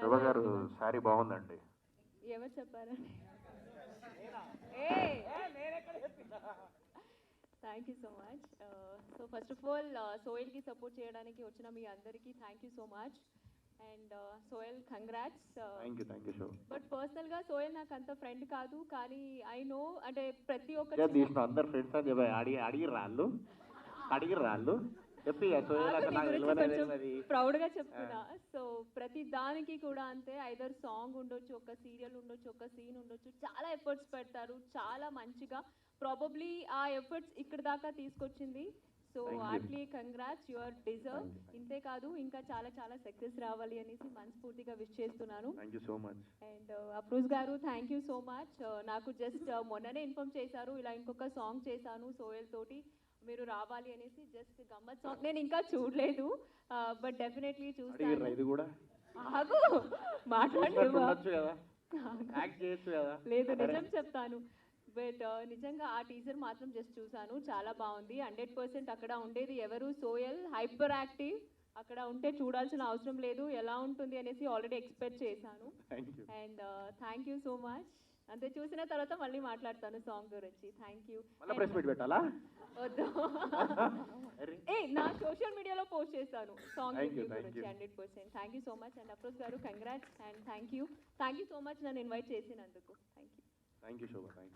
శోభ గారు శారీ బాగుందండి. ఎవరు చెప్పారండి thank you so much so first of all సోయల్కి support చేయడానికి వచ్చిన మీ అందరికీ thank you so much and Soyal congrats but పర్సనల్గా సోయల్ నాకు అంత ఫ్రెండ్ కాదు. కానీ ఐ నో అంటే ప్రతి ఒక్క ఇదే తీసిన అందరు ఫ్రెండ్స్ అని చెప్పి అడిగి అడిగి రాళ్ళు అడిగి రాళ్ళు చెప్పి ప్రౌడ్గా చెప్తున్నా. సో ప్రతి దానికి కూడా అంతే ఐదర్ సాంగ్ ఉండొచ్చు ఒక సీరియల్ ఉండొచ్చు ఒక సీన్ ఉండొచ్చు చాలా ఎఫర్ట్స్ పెడతారు చాలా మంచిగా. ప్రాబబ్లీ ఆ ఎఫర్ట్స్ ఇక్కడ దాకా తీసుకొచ్చింది. So. Heartly congrats your deserve. ఇంతే కాదు ఇంకా చాలా చాలా సక్సెస్ రావాలి అనేసి మనస్ఫూర్తిగా విష్ చేస్తున్నాను. సో మచ్ అండ్ అప్రూజ్ గారు థ్యాంక్ యూ సో మచ్ నాకు జస్ట్ మొన్ననే ఇన్ఫార్మ్ చేశారు ఇలా ఇంకొక సాంగ్ చేశాను సోయల్ తోటి. మీరు రావాలి అనేసి జస్ట్ గమ్మత్ సాంగ్ నేను ఇంకా చూడలేదు. బట్ డెఫినెట్లీ చూస్తాను. ఇది కూడా? ఆగు. మాట్లాడు లేదు నిజం చెప్తాను. బట్ నిజంగా ఆ టీజర్ మాత్రం జస్ట్ చూసాను చాలా బాగుంది. హండ్రెడ్ పర్సెంట్ అక్కడ ఉండేది ఎవరు? సోయల్ హైపర్ యాక్టివ్ అక్కడ ఉంటే చూడాల్సిన అవసరం లేదు. ఎలా ఉంటుంది అనేసి ఆల్రెడీ ఎక్స్పెక్ట్ చేశాను. And thank you so much అంతే చూసిన తర్వాత మళ్ళీ మాట్లాడతాను సాంగ్ గురించి. థ్యాంక్ యూ మళ్ళీ ప్రెస్ మీట్ పెట్టాలా? వద్దు. ఏ నా సోషల్ మీడియాలో పోస్ట్ చేస్తాను సాంగ్ గురించి. Hundred percent thank you so much and approach గారు congrats and thank you thank you so much నన్ను ఇన్వైట్ చేసినందుకు. Thank you thank you Shobha thank you